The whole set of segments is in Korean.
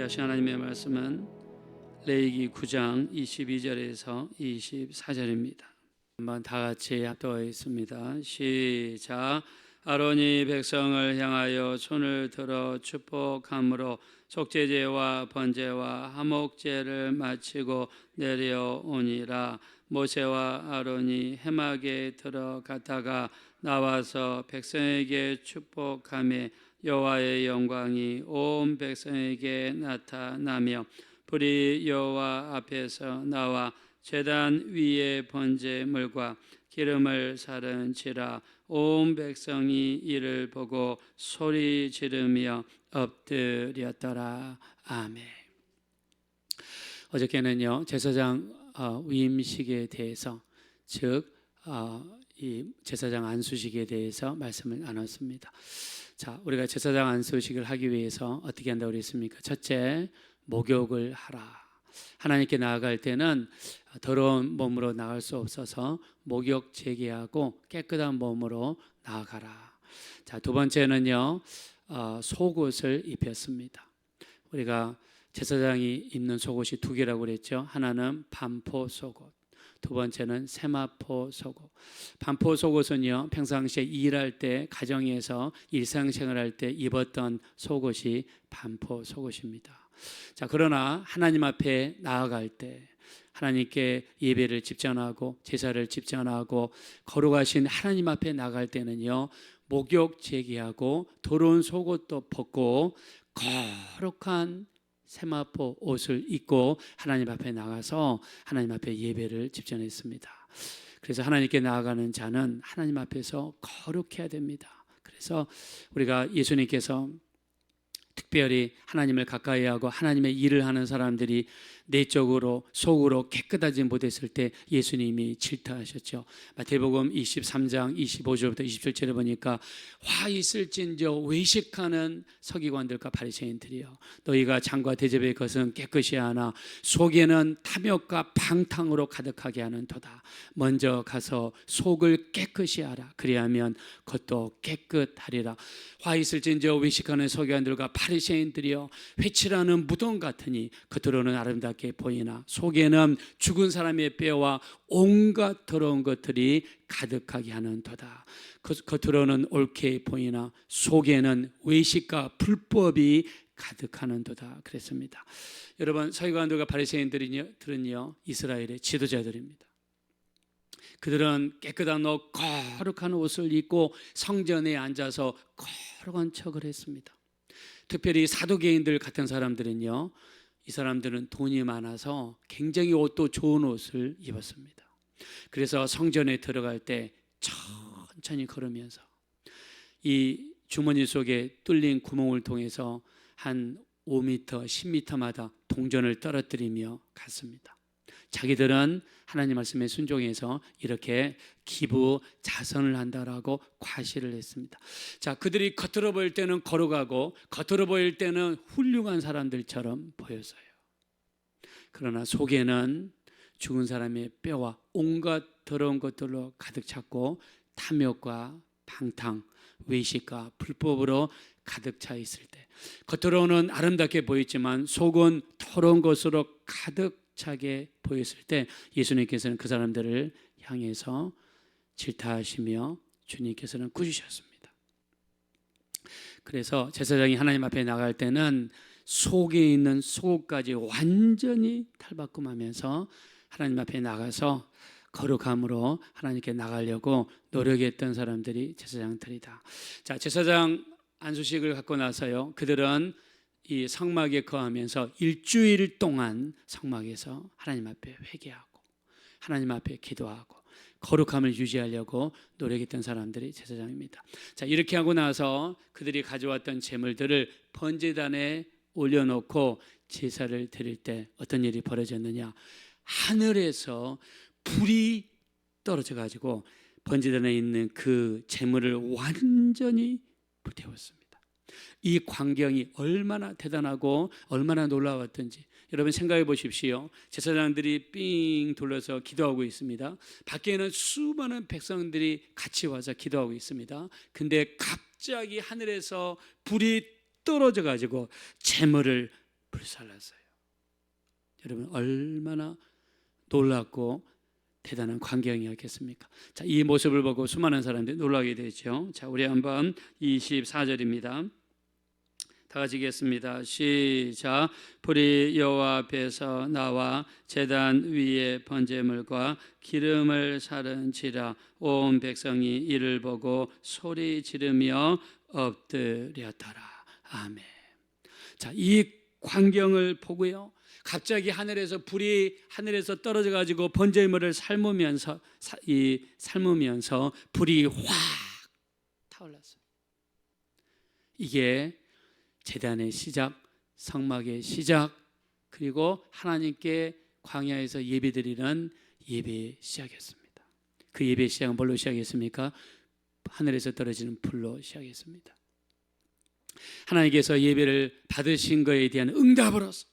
함께 하신 하나님의 말씀은 레이기 9장 22절에서 24절입니다. 한번 다 같이 합독하겠습니다. 시작. 아론이 백성을 향하여 손을 들어 축복함으로 속죄제와 번제와 화목제를 마치고 내려오니라 모세와 아론이 해막에 들어갔다가 나와서 백성에게 축복함에 여호와의 영광이 온 백성에게 나타나며 불이 여호와 앞에서 나와 제단 위에 번제물과 기름을 사른지라 온 백성이 이를 보고 소리 지르며 엎드렸더라 아멘. 어저께는요 제사장 어, 위임식에 대해서 즉이 어, 제사장 안수식에 대해서 말씀을 나눴습니다. 자, 우리가 제사장 안수식을 하기 위해서 어떻게 한다고 그랬습니까? 첫째, 목욕을 하라. 하나님께 나아갈 때는 더러운 몸으로 나갈 수 없어서 목욕 재개하고 깨끗한 몸으로 나아가라. 자, 두 번째는요, 어, 속옷을 입혔습니다. 우리가 제사장이 입는 속옷이 두 개라고 그랬죠. 하나는 반포 속옷, 두 번째는 세마포 속옷. 반포 속옷은요 평상시에 일할 때 가정에서 일상생활할 때 입었던 속옷이 반포 속옷입니다. 자 그러나 하나님 앞에 나아갈 때 하나님께 예배를 집전하고 제사를 집전하고 거룩하신 하나님 앞에 나갈 때는요 목욕 제기하고 더러운 속옷도 벗고 거룩한 세마포 옷을 입고 하나님 앞에 나가서 하나님 앞에 예배를 집전했습니다. 그래서 하나님께 나아가는 자는 하나님 앞에서 거룩해야 됩니다. 그래서 우리가 예수님께서 특별히 하나님을 가까이 하고 하나님의 일을 하는 사람들이 내적으로 속으로 깨끗하지 못했을 때 예수님이 질타하셨죠. 마태복음 23장 25절부터 27절에 보니까 화 있을진저 외식하는 서기관들과 바리새인들이여 너희가 장과 대접의 것은 깨끗이 하나 속에는 탐욕과 방탕으로 가득하게 하는 도다. 먼저 가서 속을 깨끗이 하라. 그리하면 겉도 깨끗하리라. 화 있을진저 외식하는 서기관들과 바리새인들이여 회칠하는 무덤 같으니 겉으로는 아름답게 보이나 속에는 죽은 사람의 뼈와 온갖 더러운 것들이 가득하게 하는 도다. 겉으로는 옳게 보이나 속에는 외식과 불법이 가득하는 도다. 그랬습니다. 여러분 서기관들과 바리새인들은요 이스라엘의 지도자들입니다. 그들은 깨끗한 옷, 거룩한 옷을 입고 성전에 앉아서 거룩한 척을 했습니다. 특별히 사도계인들 같은 사람들은요 이 사람들은 돈이 많아서 굉장히 옷도 좋은 옷을 입었습니다. 그래서 성전에 들어갈 때 천천히 걸으면서 이 주머니 속에 뚫린 구멍을 통해서 한 5m, 10m마다 동전을 떨어뜨리며 갔습니다. 자기들은 하나님 말씀에 순종해서 이렇게 기부 자선을 한다라고 과시를 했습니다. 자, 그들이 겉으로 보일 때는 걸어가고 겉으로 보일 때는 훌륭한 사람들처럼 보였어요. 그러나 속에는 죽은 사람의 뼈와 온갖 더러운 것들로 가득 찼고 탐욕과 방탕, 외식과 불법으로 가득 차 있을 때 겉으로는 아름답게 보였지만 속은 더러운 것으로 가득 차게 보였을 때 예수님께서는 그 사람들을 향해서 질타하시며 주님께서는 꾸짖으셨습니다. 그래서 제사장이 하나님 앞에 나갈 때는 속에 있는 속까지 완전히 탈바꿈하면서 하나님 앞에 나가서 거룩함으로 하나님께 나가려고 노력했던 사람들이 제사장들이다. 자, 제사장 안수식을 갖고 나서요. 그들은 이 성막에 거하면서 일주일 동안 성막에서 하나님 앞에 회개하고 하나님 앞에 기도하고 거룩함을 유지하려고 노력했던 사람들이 제사장입니다. 자, 이렇게 하고 나서 그들이 가져왔던 재물들을 번제단에 올려놓고 제사를 드릴 때 어떤 일이 벌어졌느냐? 하늘에서 불이 떨어져 가지고 번제단에 있는 그 재물을 완전히 불태웠습니다. 이 광경이 얼마나 대단하고 얼마나 놀라웠던지 여러분 생각해 보십시오. 제사장들이 삥 둘러서 기도하고 있습니다. 밖에는 수많은 백성들이 같이 와서 기도하고 있습니다. 근데 갑자기 하늘에서 불이 떨어져 가지고 재물을 불살랐어요. 여러분 얼마나 놀랍고 대단한 광경이었겠습니까? 자, 이 모습을 보고 수많은 사람들이 놀라게 되죠. 자, 우리 한번 24절입니다. 다 같이 읽겠습니다. 시작. 불이 여호와 앞에서 나와 제단 위에 번제물과 기름을 사른지라 온 백성이 이를 보고 소리 지르며 엎드렸더라. 아멘. 자, 이 광경을 보고요. 갑자기 하늘에서 불이 하늘에서 떨어져 가지고 번제물을 삶으면서 사- 이 삶으면서 불이 확 타올랐어요. 이게 재단의 시작, 성막의 시작, 그리고 하나님께 광야에서 예배드리는 예배의 시작이었습니다. 그 예배의 시작은 뭘로 시작했습니까? 하늘에서 떨어지는 불로 시작했습니다. 하나님께서 예배를 받으신 것에 대한 응답으로서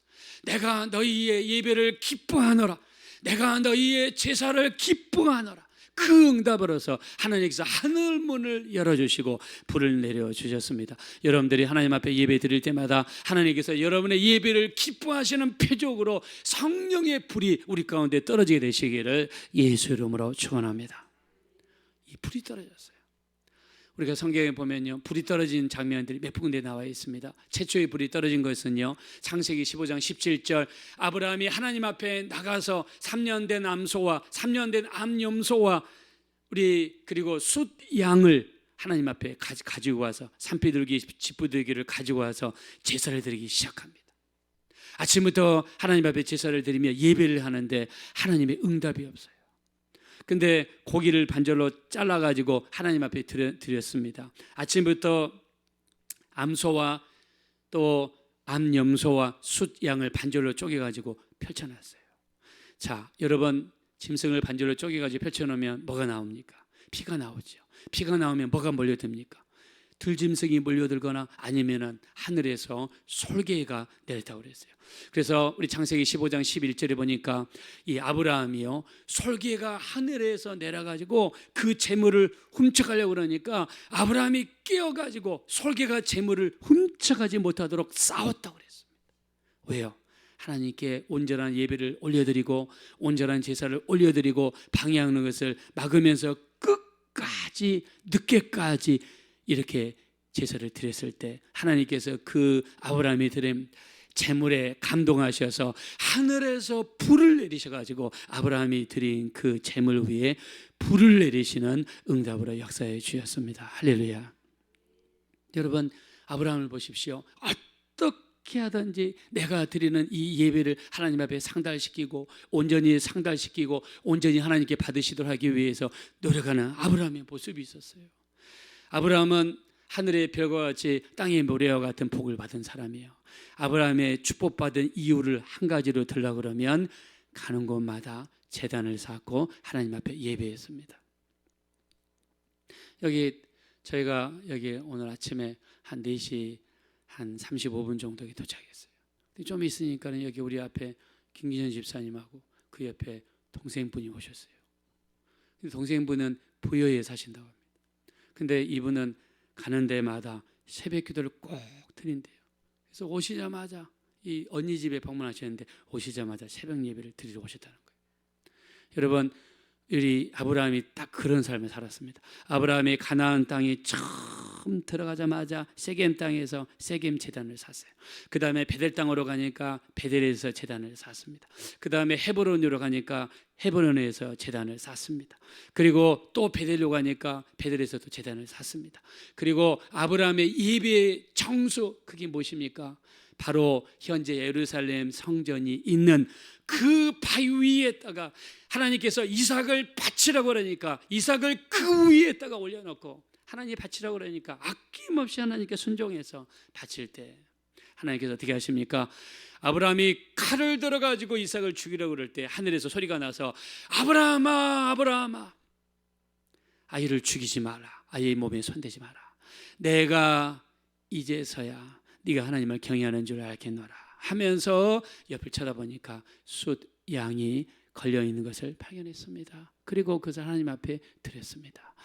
내가 너희의 예배를 기뻐하노라. 내가 너희의 제사를 기뻐하노라. 그 응답으로서 하나님께서 하늘 문을 열어주시고 불을 내려 주셨습니다. 여러분들이 하나님 앞에 예배 드릴 때마다 하나님께서 여러분의 예배를 기뻐하시는 표적으로 성령의 불이 우리 가운데 떨어지게 되시기를 예수 이름으로 축원합니다. 이 불이 떨어졌어요. 우리가 성경에 보면요 불이 떨어진 장면들이 몇 군데 나와 있습니다. 최초의 불이 떨어진 것은요 창세기 15장 17절 아브라함이 하나님 앞에 나가서 3년 된 암소와 3년 된 암염소와 우리 그리고 숫 양을 하나님 앞에 가지, 가지고 와서 산비둘기 지푸들기를 가지고 와서 제사를 드리기 시작합니다. 아침부터 하나님 앞에 제사를 드리며 예배를 하는데 하나님의 응답이 없어요. 근데 고기를 반절로 잘라 가지고 하나님 앞에 드렸습니다. 아침부터 암소와 또 암염소와 숫양을 반절로 쪼개 가지고 펼쳐 놨어요. 자, 여러분 짐승을 반절로 쪼개 가지고 펼쳐 놓으면 뭐가 나옵니까? 피가 나오죠. 피가 나오면 뭐가 몰려듭니까? 들짐승이 몰려들거나 아니면은 하늘에서 솔개가 내렸다고 그랬어요. 그래서 우리 창세기 15장 11절에 보니까 이 아브라함이요 솔개가 하늘에서 내려 가지고 그 재물을 훔쳐 가려고 그러니까 아브라함이 깨어 가지고 솔개가 재물을 훔쳐 가지 못하도록 싸웠다고 그랬습니다. 왜요? 하나님께 온전한 예배를 올려드리고 온전한 제사를 올려드리고 방해하는 것을 막으면서 끝까지 늦게까지 이렇게 제사를 드렸을 때 하나님께서 그 아브라함이 드린 재물에 감동하셔서 하늘에서 불을 내리셔 가지고 아브라함이 드린 그 재물 위에 불을 내리시는 응답으로 역사해 주셨습니다. 할렐루야. 여러분 아브라함을 보십시오. 어떻게 하든지 내가 드리는 이 예배를 하나님 앞에 상달시키고 온전히 상달시키고 온전히 하나님께 받으시도록 하기 위해서 노력하는 아브라함의 모습이 있었어요. 아브라함은 하늘의 별과 같이 땅의 모래와 같은 복을 받은 사람이에요. 아브라함의 축복받은 이유를 한 가지로 들라 그러면 가는 곳마다 재단을 쌓고 하나님 앞에 예배했습니다. 여기 저희가 여기 오늘 아침에 한 4시 한 35분 정도에 도착했어요. 좀 있으니까는 여기 우리 앞에 김기전 집사님하고 그 옆에 동생분이 오셨어요. 동생분은 부여에 사신다고 합니다. 근데 이분은 가는 데마다 새벽 기도를 꼭 드린대요. 그래서 오시자마자 이 언니 집에 방문하셨는데 오시자마자 새벽 예배를 드리러 오셨다는 거예요. 여러분 우리 아브라함이 딱 그런 삶을 살았습니다. 아브라함이 가나안 땅에 처음 들어가자마자 세겜 땅에서 세겜 제단을 샀어요. 그 다음에 베델 땅으로 가니까 베델에서 제단을 샀습니다. 그 다음에 헤브론으로 가니까 헤브론에서 제단을 샀습니다. 그리고 또 베델로 가니까 베델에서도 제단을 샀습니다. 그리고 아브라함의 예배의 정수 그게 무엇입니까? 바로 현재 예루살렘 성전이 있는 그 바위 위에다가 하나님께서 이삭을 바치라고 그러니까 이삭을 그 위에다가 올려놓고 하나님 바치라고 그러니까 아낌없이 하나님께 순종해서 바칠 때 하나님께서 어떻게 하십니까? 아브라함이 칼을 들어가지고 이삭을 죽이려고 그럴 때 하늘에서 소리가 나서 아브라함아 아브라함아 아이를 죽이지 마라 아이의 몸에 손대지 마라 내가 이제서야 네가 하나님을 경외하는 줄 알겠노라 하면서 옆을 쳐다보니까 숫 양이 걸려 있는 것을 발견했습니다. 그리고 그것을 하나님 앞에 드렸습니다.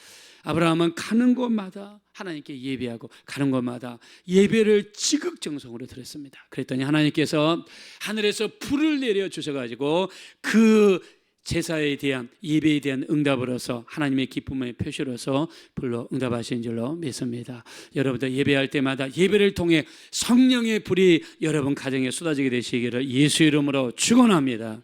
아브라함은 가는 곳마다 하나님께 예배하고 가는 곳마다 예배를 지극정성으로 드렸습니다. 그랬더니 하나님께서 하늘에서 불을 내려 주셔 가지고 그 제사에 대한 예배에 대한 응답으로서 하나님의 기쁨의 표시로서 불러 응답하신 줄로 믿습니다. 여러분들 예배할 때마다 예배를 통해 성령의 불이 여러분 가정에 쏟아지게 되시기를 예수 이름으로 축원합니다.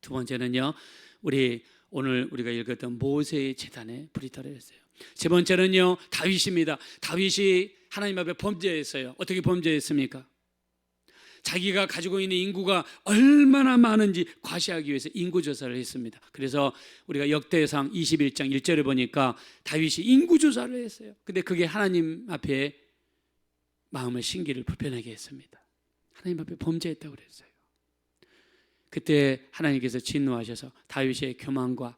두 번째는요. 우리 오늘 우리가 읽었던 모세의 재단에 불이 떨어졌어요. 세 번째는요. 다윗입니다. 다윗이 하나님 앞에 범죄했어요. 어떻게 범죄했습니까? 자기가 가지고 있는 인구가 얼마나 많은지 과시하기 위해서 인구 조사를 했습니다. 그래서 우리가 역대상 21장 1절에 보니까 다윗이 인구 조사를 했어요. 근데 그게 하나님 앞에 마음의 신기를 불편하게 했습니다. 하나님 앞에 범죄했다고 그랬어요. 그때 하나님께서 진노하셔서 다윗의 교만과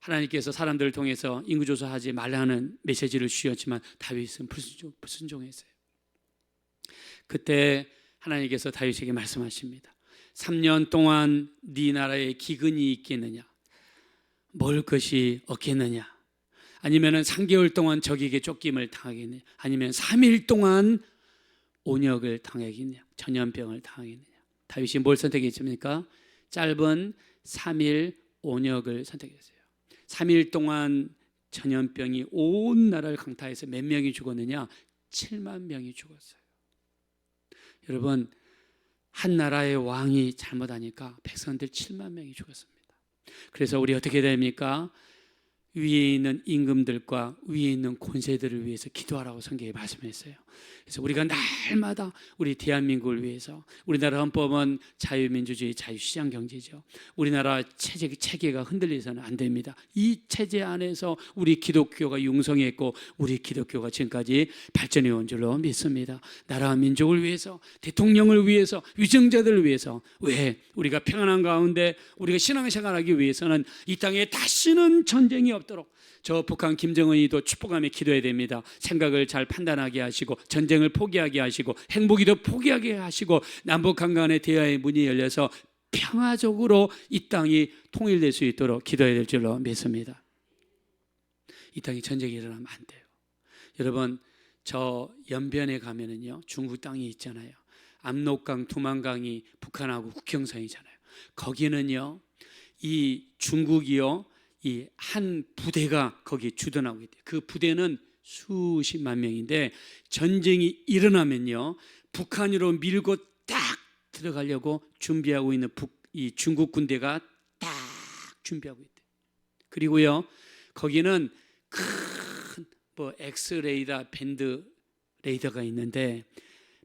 하나님께서 사람들을 통해서 인구 조사하지 말라는 메시지를 주셨지만 다윗은 불순종, 불순종했어요. 그때 하나님께서 다윗에게 말씀하십니다. 3년 동안 네 나라에 기근이 있겠느냐? 먹을 것이 없겠느냐? 아니면은 3개월 동안 적에게 쫓김을 당하겠느냐? 아니면 3일 동안 온역을 당하겠느냐? 전염병을 당하겠느냐? 다윗이 뭘 선택했습니까? 짧은 3일 온역을 선택했어요. 3일 동안 전염병이 온 나라를 강타해서 몇 명이 죽었느냐? 7만 명이 죽었어요. 여러분 한 나라의 왕이 잘못하니까 백성들 7만 명이 죽었습니다. 그래서 우리 어떻게 됩니까? 위에 있는 임금들과 위에 있는 권세들을 위해서 기도하라고 성경에 말씀했어요. 그래서 우리가 날마다 우리 대한민국을 위해서 우리나라 헌법은 자유민주주의 자유시장 경제죠. 우리나라 체제 체계가 흔들려서는 안 됩니다. 이 체제 안에서 우리 기독교가 융성했고 우리 기독교가 지금까지 발전해 온 줄로 믿습니다. 나라와 민족을 위해서 대통령을 위해서 위정자들을 위해서 왜 우리가 평안한 가운데 우리가 신앙생활하기 위해서는 이 땅에 다시는 전쟁이 없도록 저 북한 김정은이도 축복하며 기도해야 됩니다. 생각을 잘 판단하게 하시고 전쟁을 포기하게 하시고 행복이도 포기하게 하시고 남북 한 간의 대화의 문이 열려서 평화적으로 이 땅이 통일될 수 있도록 기도해야 될 줄로 믿습니다. 이 땅에 전쟁이 일어나면 안 돼요. 여러분 저 연변에 가면은요 중국 땅이 있잖아요. 압록강, 두만강이 북한하고 국경선이잖아요. 거기는요 이 중국이요 이 한 부대가 거기에 주둔하고 있대요. 그 부대는 수십만 명인데 전쟁이 일어나면요 북한으로 밀고 딱 들어가려고 준비하고 있는 북, 이 중국 군대가 딱 준비하고 있대요. 그리고요 거기는 큰 뭐 엑스 레이더 밴드 레이더가 있는데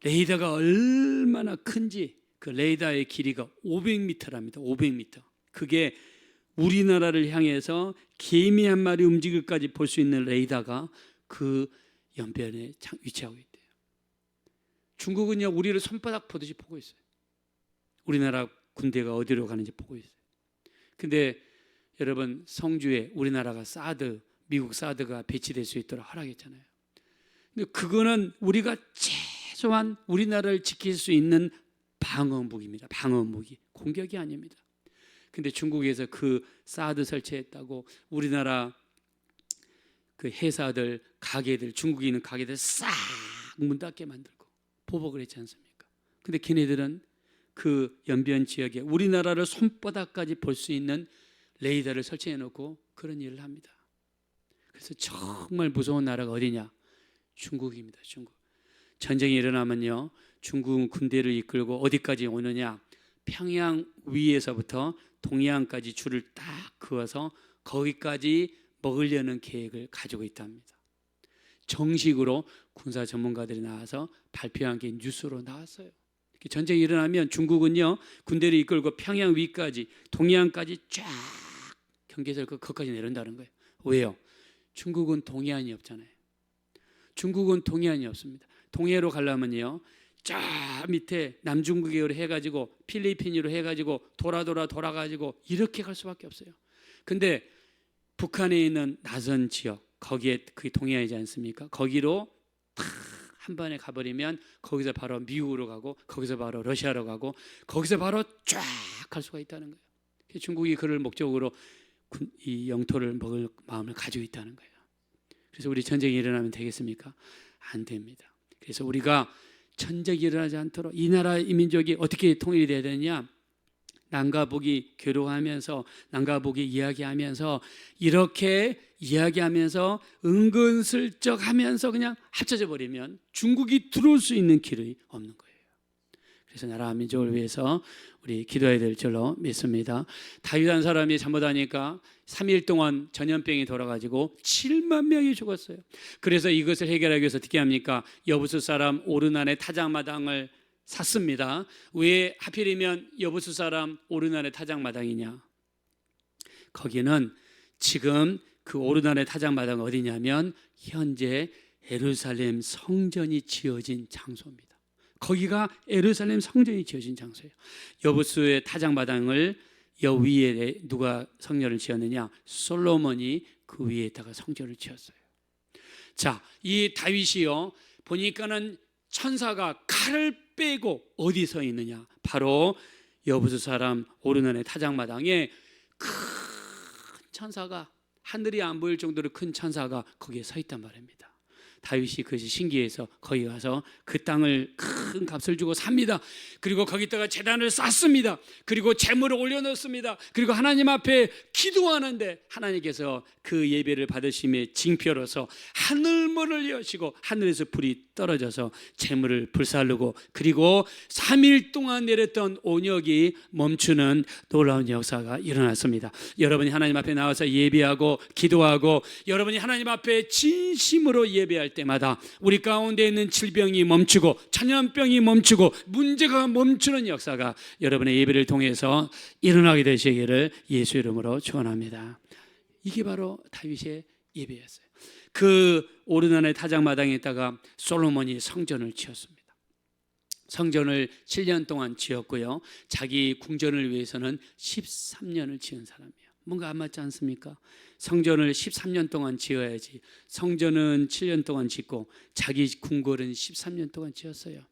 레이더가 얼마나 큰지 그 레이더의 길이가 500m랍니다. 500m. 그게 우리나라를 향해서 개미 한 마리 움직일까지 볼 수 있는 레이더가 그 연변에 위치하고 있대요. 중국은요 우리를 손바닥 보듯이 보고 있어요. 우리나라 군대가 어디로 가는지 보고 있어요. 근데 여러분 성주에 우리나라가 사드 미국 사드가 배치될 수 있도록 허락했잖아요. 근데 그거는 우리가 최소한 우리나라를 지킬 수 있는 방어 무기입니다. 방어 무기. 공격이 아닙니다. 근데 중국에서 그 사드 설치했다고 우리나라 그 회사들, 가게들, 중국에 있는 가게들 싹 문 닫게 만들고 보복을 했지 않습니까? 근데 걔네들은 그 연변 지역에 우리나라를 손바닥까지 볼 수 있는 레이더를 설치해 놓고 그런 일을 합니다. 그래서 정말 무서운 나라가 어디냐? 중국입니다. 중국. 전쟁이 일어나면요. 중국은 군대를 이끌고 어디까지 오느냐? 평양 위에서부터 동해안까지 줄을 딱 그어서 거기까지 먹으려는 계획을 가지고 있답니다. 정식으로 군사 전문가들이 나와서 발표한 게 뉴스로 나왔어요. 전쟁이 일어나면 중국은요 군대를 이끌고 평양 위까지 동해안까지 쫙 경계선을 거기까지 내린다는 거예요. 왜요? 중국은 동해안이 없잖아요. 중국은 동해안이 없습니다. 동해로 가려면요. 저 밑에 남중국해로 해가지고 필리핀으로 해가지고 돌아 돌아 돌아가지고 이렇게 갈 수밖에 없어요. 근데 북한에 있는 나선 지역 거기에 그 동해안이지 않습니까? 거기로 탁한 번에 가버리면 거기서 바로 미국으로 가고 거기서 바로 러시아로 가고 거기서 바로 쫙 갈 수가 있다는 거예요. 중국이 그를 목적으로 이 영토를 먹을 마음을 가지고 있다는 거예요. 그래서 우리 전쟁이 일어나면 되겠습니까? 안 됩니다. 그래서 우리가 전쟁이 일어나지 않도록 이 나라 이 민족이 어떻게 통일이 돼야 되느냐? 교류하면서 남과 북이 이야기하면서 이렇게 이야기하면서 은근슬쩍 하면서 그냥 합쳐져 버리면 중국이 들어올 수 있는 길이 없는 거예요. 그래서 나라 민족을 위해서 우리 기도해야 될 줄로 믿습니다. 다윗 한 사람이 잘못하니까 3일 동안 전염병이 돌아가지고 7만 명이 죽었어요. 그래서 이것을 해결하기 위해서 어떻게 합니까? 여부수 사람 오르난의 타작마당을 샀습니다. 왜 하필이면 여부수 사람 오르난의 타작마당이냐? 거기는 지금 그 오르난의 타작마당 어디냐면 현재 에루살렘 성전이 지어진 장소입니다. 거기가 에루살렘 성전이 지어진 장소예요. 여부수의 타작마당을 여 위에 누가 성전을 지었느냐? 솔로몬이 그 위에다가 성전을 지었어요. 자, 이 다윗이요 보니까는 천사가 칼을 빼고 어디 서 있느냐? 바로 여부수 사람 오르난의 타작마당에 큰 천사가 하늘이 안 보일 정도로 큰 천사가 거기에 서 있단 말입니다. 다윗이 그것이 신기해서 거기 가서 그 땅을 큰 값을 주고 삽니다. 그리고 거기다가 재단을 쌓습니다. 그리고 재물을 올려놓습니다. 그리고 하나님 앞에 기도하는데 하나님께서 그 예배를 받으심의 징표로서 하늘문을 여시고 하늘에서 불이 떨어져서 재물을 불살르고 그리고 3일 동안 내렸던 온역이 멈추는 놀라운 역사가 일어났습니다. 여러분이 하나님 앞에 나와서 예배하고 기도하고 여러분이 하나님 앞에 진심으로 예배할 때마다 우리 가운데 있는 질병이 멈추고 전 염병이 멈추고 문제가 멈추는 역사가 여러분의 예배를 통해서 일어나게 되시기를 예수 이름으로 축원합니다. 이게 바로 다윗의 예배였어요. 그 오르난의 타작마당에다가 솔로몬이 성전을 지었습니다. 성전을 7년 동안 지었고요. 자기 궁전을 위해서는 13년을 지은 사람이에요. 뭔가 안 맞지 않습니까? 성전을 13년 동안 지어야지. 성전은 7년 동안 짓고 자기 궁궐은 13년 동안 지었어요.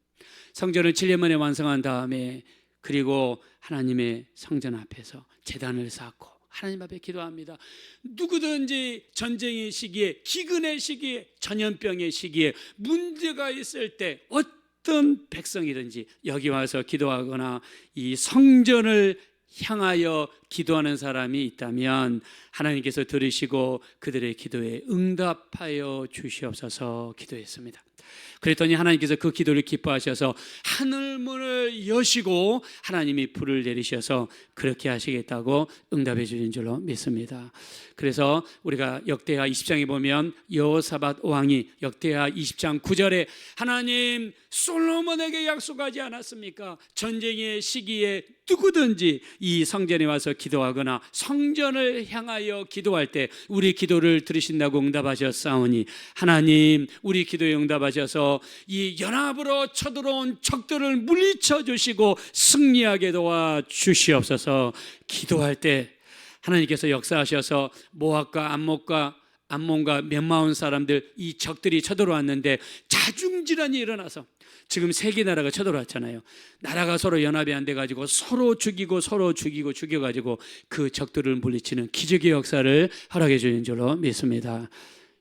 성전을 7년 만에 완성한 다음에 그리고 하나님의 성전 앞에서 제단을 쌓고 하나님 앞에 기도합니다. 누구든지 전쟁의 시기에, 기근의 시기에, 전염병의 시기에 문제가 있을 때 어떤 백성이든지 여기 와서 기도하거나 이 성전을 향하여 기도하는 사람이 있다면 하나님께서 들으시고 그들의 기도에 응답하여 주시옵소서 기도했습니다. 그랬더니 하나님께서 그 기도를 기뻐하셔서 하늘 문을 여시고 하나님이 불을 내리셔서 그렇게 하시겠다고 응답해 주신 줄로 믿습니다. 그래서 우리가 역대하 20장에 보면 여호사밧 왕이 역대하 20장 9절에 하나님 솔로몬에게 약속하지 않았습니까? 전쟁의 시기에 누구든지 이 성전에 와서 기도하거나 성전을 향하여 기도할 때 우리 기도를 들으신다고 응답하셨사오니 하나님 우리 기도에 응답하 셔서 이 연합으로 쳐들어온 적들을 물리쳐 주시고 승리하게 도와 주시옵소서 기도할 때 하나님께서 역사하셔서 모압과 암목과 암몬과 몇마온 사람들 이 적들이 쳐들어왔는데 자중질환이 일어나서 지금 세계 나라가 쳐들어왔잖아요. 나라가 서로 연합이 안 돼가지고 서로 죽이고 서로 죽이고 죽여가지고 그 적들을 물리치는 기적의 역사를 허락해 주는 줄로 믿습니다.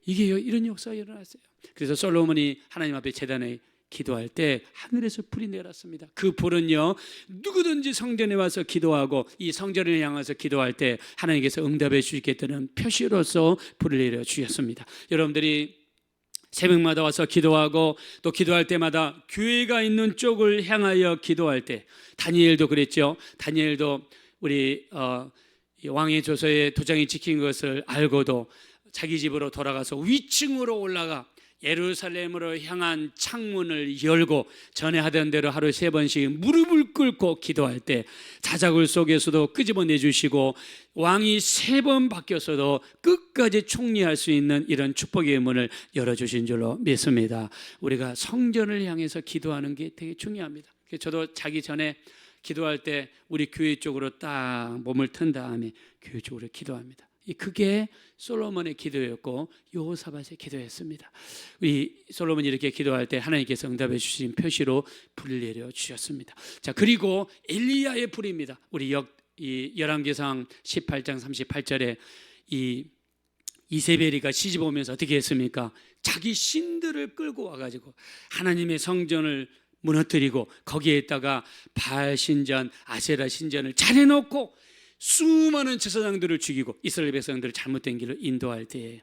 이게 이런 역사가 일어났어요. 그래서 솔로몬이 하나님 앞에 재단에 기도할 때 하늘에서 불이 내렸습니다. 그 불은요 누구든지 성전에 와서 기도하고 이 성전을 향해서 기도할 때 하나님께서 응답해 주시겠다는 표시로서 불을 내려 주셨습니다. 여러분들이 새벽마다 와서 기도하고 또 기도할 때마다 교회가 있는 쪽을 향하여 기도할 때 다니엘도 그랬죠. 다니엘도 우리 어, 왕의 조서에 도장이 찍힌 것을 알고도 자기 집으로 돌아가서 위층으로 올라가 예루살렘으로 향한 창문을 열고 전에 하던 대로 하루 세 번씩 무릎을 꿇고 기도할 때 자작을 속에서도 끄집어내 주시고 왕이 세 번 바뀌었어도 끝까지 총리할 수 있는 이런 축복의 문을 열어 주신 줄로 믿습니다. 우리가 성전을 향해서 기도하는 게 되게 중요합니다. 저도 자기 전에 기도할 때 우리 교회 쪽으로 딱 몸을 튼 다음에 교회 쪽으로 기도합니다. 그게 솔로몬의 기도였고 요사밭의 기도였습니다. 이 솔로몬이 이렇게 기도할 때 하나님께서 응답해 주신 표시로 불을 내려 주셨습니다. 자 그리고 엘리야의 불입니다. 우리 역이 열왕기상 18장 38절에 이 이세벨이가 시집 오면서 어떻게 했습니까? 자기 신들을 끌고 와가지고 하나님의 성전을 무너뜨리고 거기에다가 바알 신전, 아세라 신전을 차려놓고 수많은 제사장들을 죽이고 이스라엘 백성들을 잘못된 길로 인도할 때에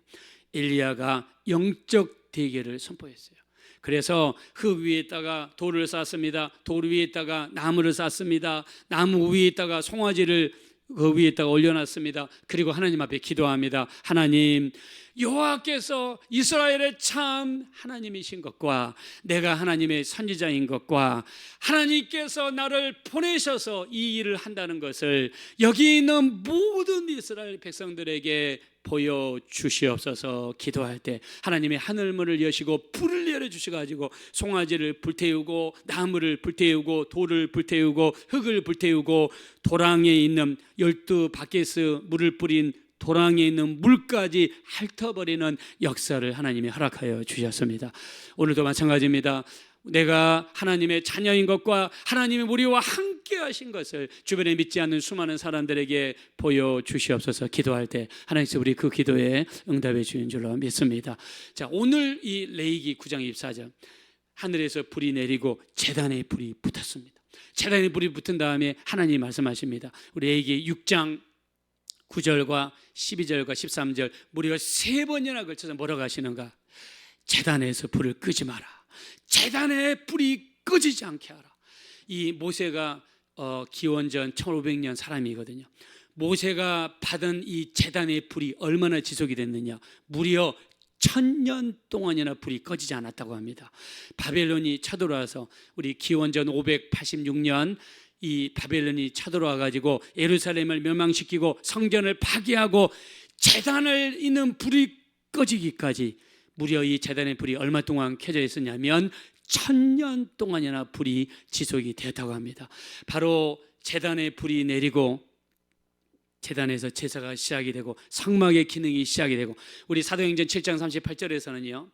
엘리야가 영적 대결을 선포했어요. 그래서 흙 위에다가 돌을 쌓습니다. 돌 위에다가 나무를 쌓습니다. 나무 위에다가 송아지를 그 위에다가 올려놨습니다. 그리고 하나님 앞에 기도합니다. 하나님, 여호와께서 이스라엘의 참 하나님이신 것과 내가 하나님의 선지자인 것과 하나님께서 나를 보내셔서 이 일을 한다는 것을 여기 있는 모든 이스라엘 백성들에게 보여 주시옵소서. 기도할 때 하나님의 하늘 문을 여시고 불을 내려 주셔 가지고 송아지를 불태우고 나무를 불태우고 돌을 불태우고 흙을 불태우고 도랑에 있는 열두 바켓스 물을 뿌린 도랑에 있는 물까지 핥아버리는 역사를 하나님이 허락하여 주셨습니다. 오늘도 마찬가지입니다. 내가 하나님의 자녀인 것과 하나님의 우리와 함께 하신 것을 주변에 믿지 않는 수많은 사람들에게 보여 주시옵소서 기도할 때 하나님께서 우리 그 기도에 응답해 주는 줄로 믿습니다. 자, 오늘 이 레이기 9장 24절 하늘에서 불이 내리고 재단에 불이 붙었습니다. 재단에 불이 붙은 다음에 하나님 말씀하십니다. 우리 레이기 6장 9절과 12절과 13절 무려 세 번이나 걸쳐서 뭐라고 하시는가? 재단에서 불을 끄지 마라. 재단에 불이 꺼지지 않게 하라. 이 모세가 어, 기원전 1500년 사람이거든요. 모세가 받은 이 재단의 불이 얼마나 지속이 됐느냐? 무려 천년 동안이나 불이 꺼지지 않았다고 합니다. 바벨론이 쳐들어와서 우리 기원전 586년 이 바벨론이 쳐들어와 가지고 예루살렘을 멸망시키고 성전을 파괴하고 재단을 있는 불이 꺼지기까지 무려 이 재단의 불이 얼마 동안 켜져 있었냐면 천년 동안이나 불이 지속이 되었다고 합니다. 바로 재단의 불이 내리고 재단에서 제사가 시작이 되고 성막의 기능이 시작이 되고 우리 사도행전 7장 38절에서는요.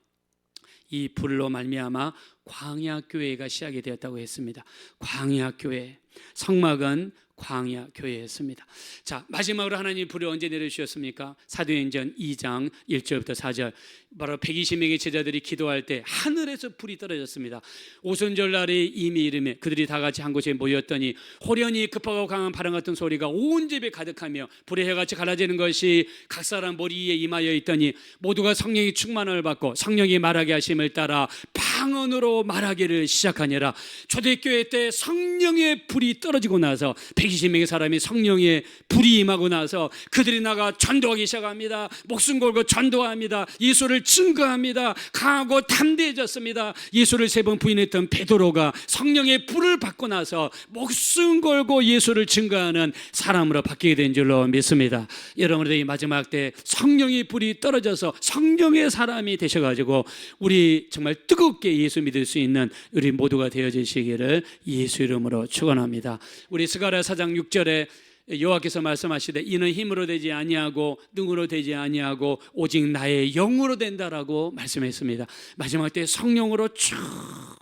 이 불로 말미암아 광야 교회가 시작이 되었다고 했습니다. 광야 교회. 성막은 광야 교회였습니다. 자, 마지막으로 하나님 불을 언제 내려주셨습니까? 사도행전 2장 1절부터 4절. 바로 120명의 제자들이 기도할 때 하늘에서 불이 떨어졌습니다. 오순절 날에 이미 이름에 그들이 다 같이 한 곳에 모였더니 호련히 급하고 강한 바람 같은 소리가 온 집에 가득하며 불의 해같이 갈라지는 것이 각 사람 머리에 임하여 있더니 모두가 성령이 충만을 받고 성령이 말하게 하심을 따라 방언으로 말하기를 시작하니라. 초대교회 때 성령의 불이 떨어지고 나서 120명의 사람이 성령의 불이 임하고 나서 그들이 나가 전도하기 시작합니다. 목숨 걸고 전도합니다. 예수를 증거합니다. 강하고 담대해졌습니다. 예수를 세 번 부인했던 베드로가 성령의 불을 받고 나서 목숨 걸고 예수를 증거하는 사람으로 바뀌게 된 줄로 믿습니다. 여러분들 이 마지막 때 성령의 불이 떨어져서 성령의 사람이 되셔가지고 우리 정말 뜨겁게 예수 믿을 수 있는 우리 모두가 되어지시기를 예수 이름으로 축원합니다. 우리 스가랴 사장 6절에 여호와께서 말씀하시되 이는 힘으로 되지 아니하고 능으로 되지 아니하고 오직 나의 영으로 된다라고 말씀했습니다. 마지막 때 성령으로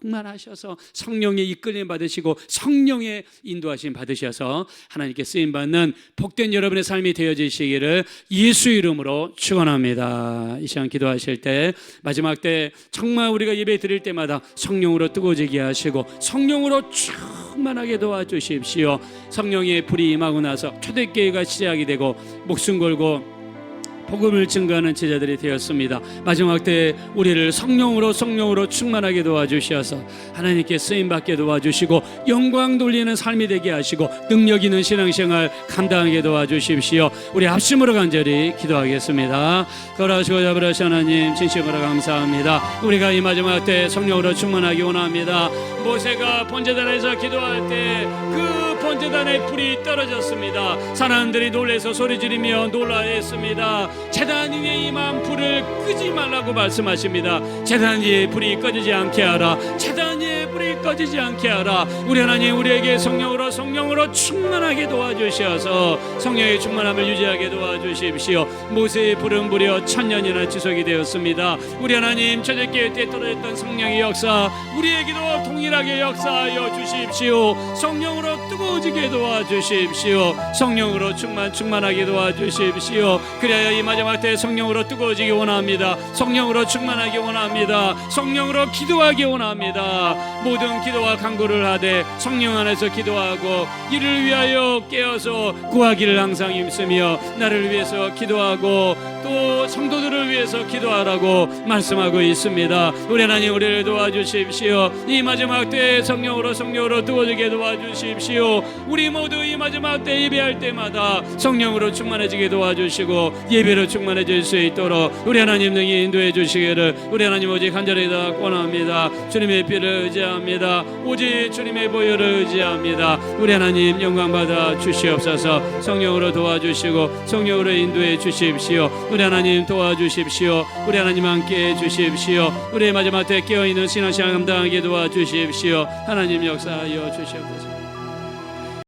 충만하셔서 성령의 이끌림 받으시고 성령의 인도하심 받으셔서 하나님께 쓰임 받는 복된 여러분의 삶이 되어지시기를 예수 이름으로 축원합니다. 이 시간 기도하실 때 마지막 때 정말 우리가 예배 드릴 때마다 성령으로 뜨거워지게 하시고 성령으로 충만하게 도와주십시오. 성령의 불이 임하고 나서 초대교회가 시작이 되고 목숨 걸고 복음을 증거하는 제자들이 되었습니다. 마지막 때 우리를 성령으로 성령으로 충만하게 도와주셔서 하나님께 쓰임 받게 도와주시고 영광 돌리는 삶이 되게 하시고 능력 있는 신앙생활 감당하게 도와주십시오. 우리 합심으로 간절히 기도하겠습니다. 거라시고 잡으라시 하나님 진심으로 감사합니다. 우리가 이 마지막 때 성령으로 충만하기 원합니다. 모세가 번제단에서 기도할 때그 번제단의 불이 떨어졌습니다. 사람들이 놀래서 소리 지르며 놀라했습니다. 재단 위에 임한 불을 끄지 말라고 말씀하십니다. 재단 위에 불이 꺼지지 않게 하라. 재단 불이 꺼지지 않게 하라. 우리 하나님 우리에게 성령으로 성령으로 충만하게 도와주셔서 성령의 충만함을 유지하게 도와주십시오. 모세의 불은 무려 천년이나 지속이 되었습니다. 우리 하나님 초대교회 때 떨어졌던 성령의 역사 우리에게도 동일하게 역사하여 주십시오. 성령으로 뜨거워지게 도와주십시오. 성령으로 충만 충만하게 도와주십시오. 그래야 이 마지막 때 성령으로 뜨거워지기 원합니다. 성령으로 충만하기 원합니다. 성령으로 기도하기 원합니다 모든 기도와 간구를 하되 성령 안에서 기도하고 이를 위하여 깨어서 구하기를 항상 힘쓰며 나를 위해서 기도하고 또 성도들을 위해서 기도하라고 말씀하고 있습니다. 우리 하나님 우리를 도와주십시오. 이 마지막 때에 성령으로 성령으로 뜨거워지게 도와주십시오. 우리 모두 이 마지막 때 예배할 때마다 성령으로 충만해지게 도와주시고 예배로 충만해질 수 있도록 우리 하나님 능히 인도해 주시기를 우리 하나님 오직 간절히 다 권합니다. 주님의 피를 의지 합니다. 오직 주님의 보혈을 의지합니다. 우리 하나님 영광 받아 주시옵소서. 성령으로 도와주시고 성령으로 인도해 주십시오. 우리 하나님 도와주십시오. 우리 하나님 함께 해 주십시오. 우리의 마지막 때 깨어 있는 신앙생활 감당하게 도와주십시오. 하나님 역사하여 주시옵소서